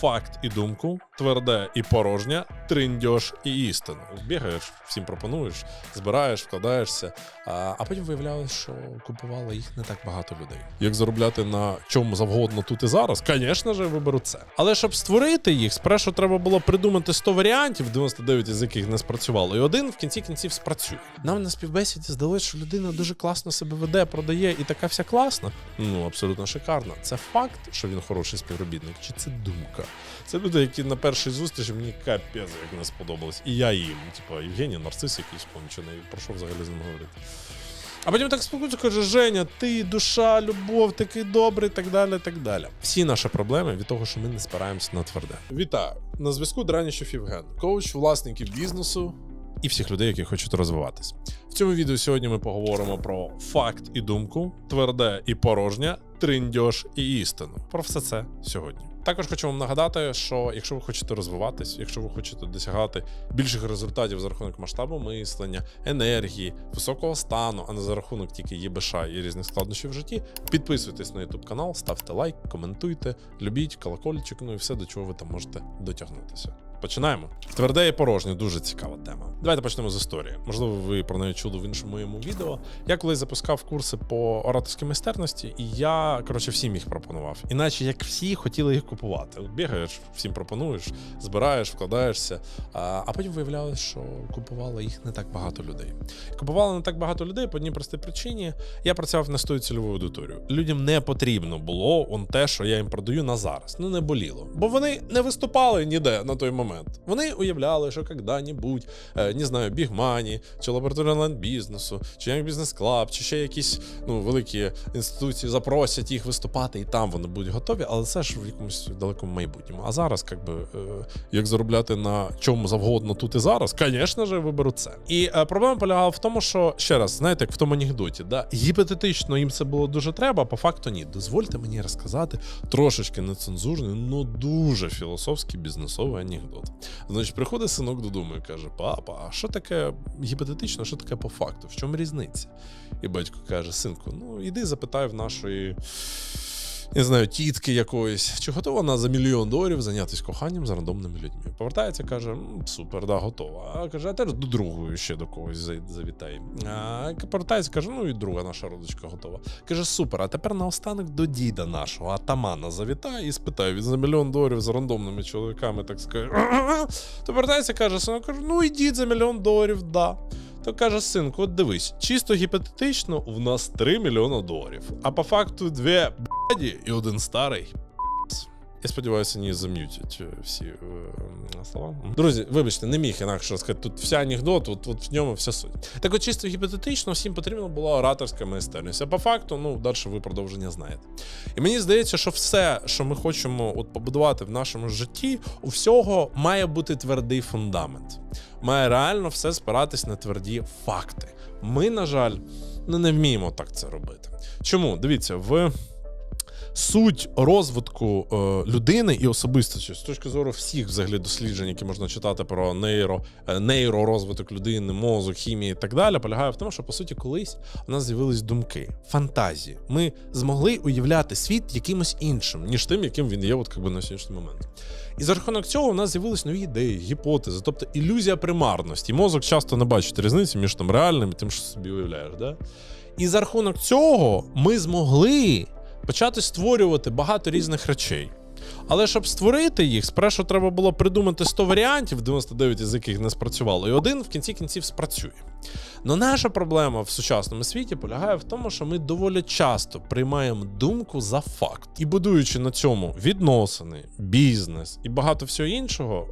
факт і думку, тверде і порожнє, триндьош і істину. Бігаєш, всім пропонуєш, збираєш, вкладаєшся, а, а потім виявляєш, що купувало їх не так багато людей. Як заробляти на чому завгодно тут і зараз, звісно ж, виберу це. Але щоб створити їх, спершу треба було придумати 100 варіантів, 99 з яких не спрацювало, і один в кінці кінців спрацює. Нам на співбесіді здалося, що людина дуже класно себе веде, продає і така вся класна. Ну абсолютно шикарно. Це факт, що він хороший співробітник, чи це думка? Це люди, які на першій зустрічі мені капець як не сподобалось. І я їм. Типа, Євгеній, нарцис якийсь кончений. Про що взагалі з ним говорити? А потім так спілкуються, каже, Женя, ти душа, любов, такий добрий, так далі. так далі. Всі наші проблеми від того, що ми не спираємося на тверде. Вітаю! На зв'язку Драніщов Євген, коуч власників бізнесу і всіх людей, які хочуть розвиватись. В цьому відео сьогодні ми поговоримо про факт і думку, тверде і порожнє, триндьош і істину. Про все це сьогодні. Також хочу вам нагадати, що якщо ви хочете розвиватись, якщо ви хочете досягати більших результатів за рахунок масштабу мислення, енергії, високого стану, а не за рахунок тільки ЄБШ і різних складнощів в житті, підписуйтесь на YouTube канал, ставте лайк, коментуйте, любіть колокольчик, ну і все, до чого ви там можете дотягнутися. Починаємо. Тверде і порожнє дуже цікава тема. Давайте почнемо з історії. Можливо, ви про неї чули в іншому моєму відео. Я колись запускав курси по ораторській майстерності, і я коротше всім їх пропонував. Іначе як всі хотіли їх купувати. Бігаєш, всім пропонуєш, збираєш, вкладаєшся, а, потім виявлялось, що купувало їх не так багато людей. Купувало не так багато людей по одній простій причині. Я працював на стою цільову аудиторію. Людям не потрібно було он те, що я їм продаю на зараз. Ну не боліло. Бо вони не виступали ніде на той момент. Вони уявляли, що коли-небудь, е, не знаю, бігмані, чи лабораторія онлайн-бізнесу, чи як бізнес клаб, чи ще якісь ну, великі інституції запросять їх виступати, і там вони будуть готові, але це ж в якомусь далекому майбутньому. А зараз, як би, е, як заробляти на чому завгодно тут і зараз, звісно ж, виберу це. І е, проблема полягала в тому, що ще раз, знаєте, як в тому анекдоті, да, гіпотетично їм це було дуже треба, а по факту ні. Дозвольте мені розказати трошечки нецензурний, ну дуже філософський бізнесовий анекдот. Значить, приходить синок додому і каже: Папа, а що таке гіпотетично, що таке по факту? В чому різниця? І батько каже: Синку, ну іди запитай в нашої. Не знаю, тітки якоїсь, чи готова вона за мільйон доларів зайнятися коханням з рандомними людьми. Повертається, каже: супер, да, готова. А каже, а тепер до другої ще до когось завітай. А повертається, каже, ну і друга наша родичка готова. Каже, супер, а тепер наостанок до діда нашого, атамана завітай і спитає, він за мільйон доларів з рандомними чоловіками, так скаже. То повертається, каже, синок, каже, ну і дід за мільйон доларів, да. То каже синку, от дивись, чисто гіпотетично, в нас 3 мільйони доларів. А по факту дві і один старий. Я сподіваюся, не зам'ютять е, всі е, слова. Друзі, вибачте, не міг інакше сказати. Тут вся анекдот, от, от в ньому вся суть. Так от чисто гіпотетично всім потрібна була ораторська майстерність. А по факту, ну, далі ви продовження знаєте. І мені здається, що все, що ми хочемо от побудувати в нашому житті, у всього має бути твердий фундамент. Має реально все спиратись на тверді факти. Ми, на жаль, ну, не вміємо так це робити. Чому? Дивіться, в суть розвитку е, людини і особистості з точки зору всіх взагалі досліджень, які можна читати про нейро, е, нейророзвиток людини, мозок, хімії і так далі, полягає в тому, що по суті колись у нас з'явились думки, фантазії. Ми змогли уявляти світ якимось іншим, ніж тим, яким він є, от якби на сьогоднішній момент. І за рахунок цього у нас з'явились нові ідеї, гіпотези, тобто ілюзія примарності. Мозок часто не бачить різниці між там реальним і тим, що собі уявляєш. Да? І за рахунок цього ми змогли почати створювати багато різних речей. Але щоб створити їх, спершу треба було придумати 100 варіантів, 99 з яких не спрацювало, і один в кінці кінців спрацює. Но наша проблема в сучасному світі полягає в тому, що ми доволі часто приймаємо думку за факт і, будуючи на цьому відносини, бізнес і багато всього іншого,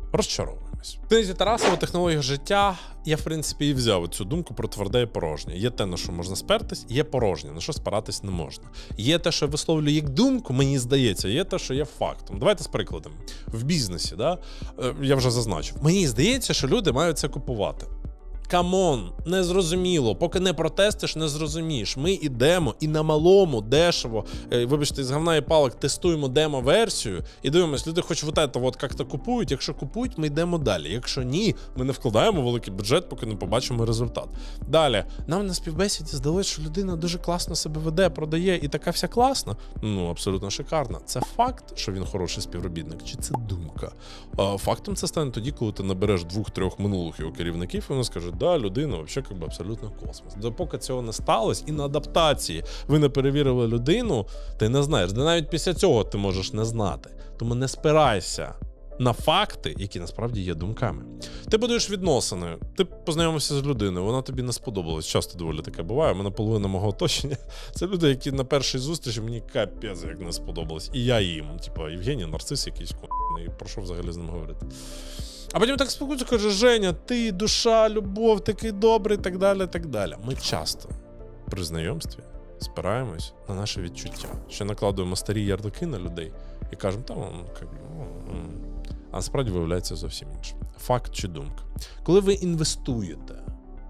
розчаровуємось. В книзі Тарасова технологія життя. Я, в принципі, і взяв цю думку про тверде і порожнє. Є те, на що можна спертись, є порожнє, на що спиратись не можна. Є те, що я висловлюю як думку, мені здається, є те, що є фактом. Давайте з прикладом. В бізнесі, да? е, я вже зазначив. Мені здається, що люди мають це купувати. Камон, не зрозуміло. Поки не протестиш, не зрозумієш. Ми ідемо і на малому, дешево, е, вибачте, з говна і палок тестуємо демо-версію і дивимось, люди хоч вот это вот як-то купують. Якщо купують, ми йдемо далі. Якщо ні, ми не вкладаємо великий бюджет, поки не побачимо результат. Далі, нам на співбесіді здалося, що людина дуже класно себе веде, продає і така вся класна. Ну, абсолютно шикарна. Це факт, що він хороший співробітник, чи це думка? Фактом це стане тоді, коли ти набереш двох-трьох минулих його керівників, і вони скажуть, да, людина взагалі як би абсолютно космос. Допоки цього не сталося, і на адаптації ви не перевірили людину, ти не знаєш. Де навіть після цього ти можеш не знати. Тому не спирайся. На факти, які насправді є думками. Ти будуєш відносини, ти познайомився з людиною, вона тобі не сподобалась. Часто доволі таке буває. У мене половина мого оточення. Це люди, які на першій зустрічі мені капець як не сподобалось. І я їм. Типа, Євгеній, нарцис якийсь ко**ний, про що взагалі з ним говорити. А потім так спокійно каже: Женя, ти душа, любов, такий добрий, так далі. так далі. Ми часто при знайомстві спираємось на наше відчуття, що накладуємо старі ярлики на людей і кажемо, та он, як, ну, а насправді виявляється зовсім інше. Факт чи думка. Коли ви інвестуєте,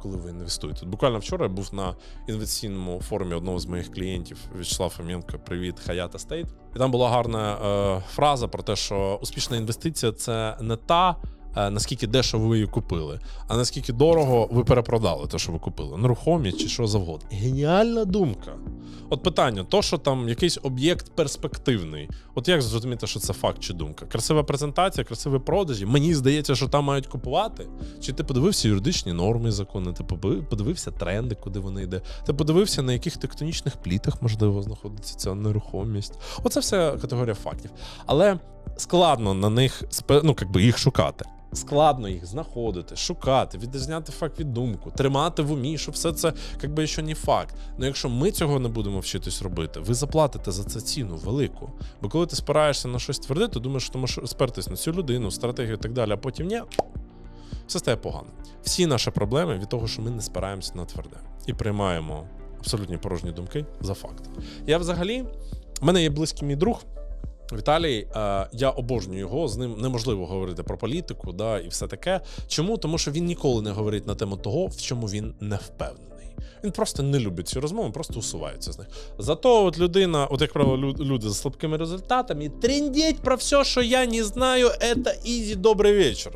коли ви інвестуєте. Буквально вчора я був на інвестиційному форумі одного з моїх клієнтів В'ячеслав Фоменко, привіт, Хаята Стейт. І там була гарна е, фраза про те, що успішна інвестиція це не та. Е, Наскільки дешево ви її купили, а наскільки дорого ви перепродали те, що ви купили, нерухомість чи що завгодно. Геніальна думка. От питання: то, що там якийсь об'єкт перспективний. От як зрозуміти, що це факт чи думка? Красива презентація, красиві продажі. Мені здається, що там мають купувати. Чи ти подивився юридичні норми закони? Ти подивився тренди, куди вони йде? Ти подивився, на яких тектонічних плітах можливо знаходиться ця нерухомість? Оце все категорія фактів. Але складно на них ну, як би їх шукати. Складно їх знаходити, шукати, відрізняти факт від думку, тримати в умі, що все це якби ще не факт. Ну якщо ми цього не будемо вчитись робити, ви заплатите за це ціну велику. Бо коли ти спираєшся на щось тверде, ти думаєш, що ти можеш спертись на цю людину, стратегію і так далі, а потім ні, все стає погано. Всі наші проблеми від того, що ми не спираємося на тверде і приймаємо абсолютні порожні думки за факт. Я взагалі, в мене є близький мій друг. Віталій, е, я обожнюю його. З ним неможливо говорити про політику, да, і все таке. Чому? Тому що він ніколи не говорить на тему того, в чому він не впевнений. Він просто не любить ці розмови, просто усувається з них. Зато от людина, от як правило, люди з слабкими результатами, трендіть про все, що я не знаю, це ізі, добрий вечір.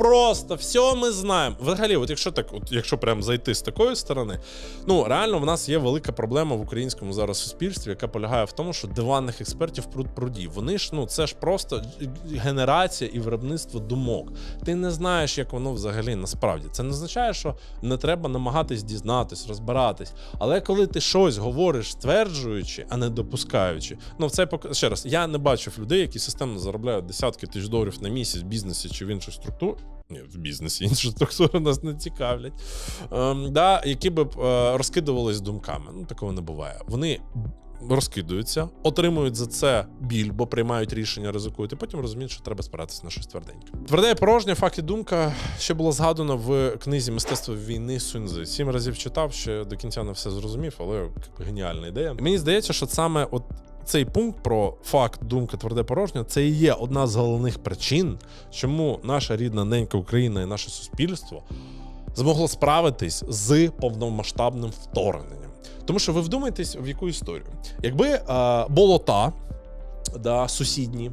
Просто все ми знаємо. Взагалі, от якщо так, от якщо прям зайти з такої сторони, ну реально в нас є велика проблема в українському зараз суспільстві, яка полягає в тому, що диванних експертів пруд прудів. Вони ж ну це ж просто генерація і виробництво думок. Ти не знаєш, як воно взагалі насправді. Це не означає, що не треба намагатись дізнатись, розбиратись. Але коли ти щось говориш, стверджуючи, а не допускаючи, ну в це пок... ще раз, я не бачив людей, які системно заробляють десятки тисяч доларів на місяць в бізнесі чи в інших структурах. Ні, в бізнесі інші структури нас не цікавлять. Ем, да, які б е, розкидувались думками. Ну, такого не буває. Вони розкидуються, отримують за це біль, бо приймають рішення, ризикують, і потім розуміють, що треба спиратися на щось тверденьке. Тверде і порожнє, факт і думка, що було згадано в книзі Мистецтво війни Сунзи. Сім разів читав, ще до кінця не все зрозумів, але геніальна ідея. І мені здається, що саме от цей пункт про факт, думка, тверде порожнє, це і є одна з головних причин, чому наша рідна ненька Україна і наше суспільство змогло справитись з повномасштабним вторгненням. Тому що ви вдумайтесь в яку історію. Якби е, болота да, сусідні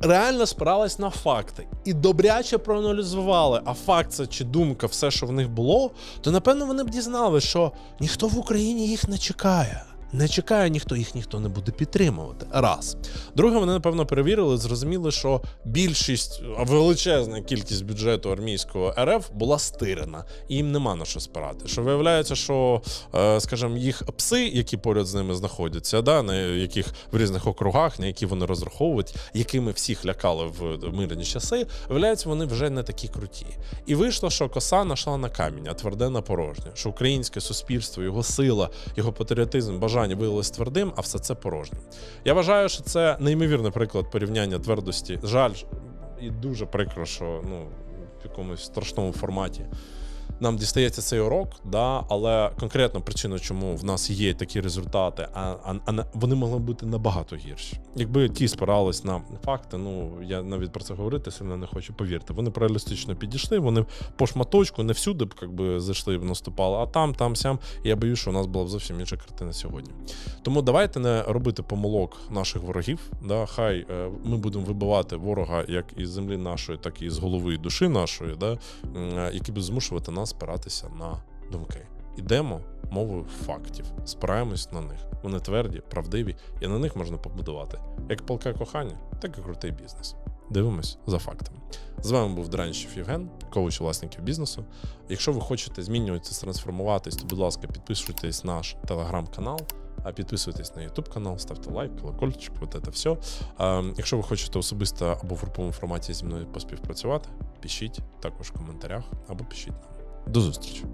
реально спирались на факти і добряче проаналізували, а факт це чи думка, все, що в них було, то напевно вони б дізнали, що ніхто в Україні їх не чекає. Не чекає ніхто, їх ніхто не буде підтримувати. Раз. Друге, вони напевно перевірили, зрозуміли, що більшість, величезна кількість бюджету армійського РФ була стирена, і їм нема на що спирати. Що виявляється, що, е, скажімо, їх пси, які поряд з ними знаходяться, да, на яких в різних округах, на які вони розраховують, якими всіх лякали в мирні часи, виявляється, вони вже не такі круті. І вийшло, що коса нашла на камінь, а тверде на порожнє. Що українське суспільство, його сила, його патріотизм, бажання виявилось твердим, а все це порожнім. Я вважаю, що це неймовірний приклад порівняння твердості. Жаль, і дуже прикро, що ну, в якомусь страшному форматі нам дістається цей урок, да, але конкретно причина, чому в нас є такі результати, а, а, а вони могли бути набагато гірші. Якби ті спирались на факти, ну я навіть про це говорити сильно не хочу. Повірте, вони реалістично підійшли, вони по шматочку не всюди б якби зайшли б наступали, а там, там, сям. Я боюсь, що у нас була б зовсім інша картина сьогодні. Тому давайте не робити помилок наших ворогів. Да, хай е, ми будемо вибивати ворога як із землі нашої, так і з голови і душі нашої, да, е, які будуть змушувати нас спиратися на думки. Ідемо мовою фактів, спираємось на них. Вони тверді, правдиві, і на них можна побудувати як палке кохання, так і крутий бізнес. Дивимось за фактами. З вами був Дранщев Євген, коуч власників бізнесу. Якщо ви хочете змінюватися, трансформуватись, то, будь ласка, підписуйтесь на наш телеграм-канал, а підписуйтесь на YouTube канал, ставте лайк, колокольчик, от це все. А, якщо ви хочете особисто або в груповому форматі зі мною поспівпрацювати, пишіть також в коментарях або пишіть нам. До зустрічі!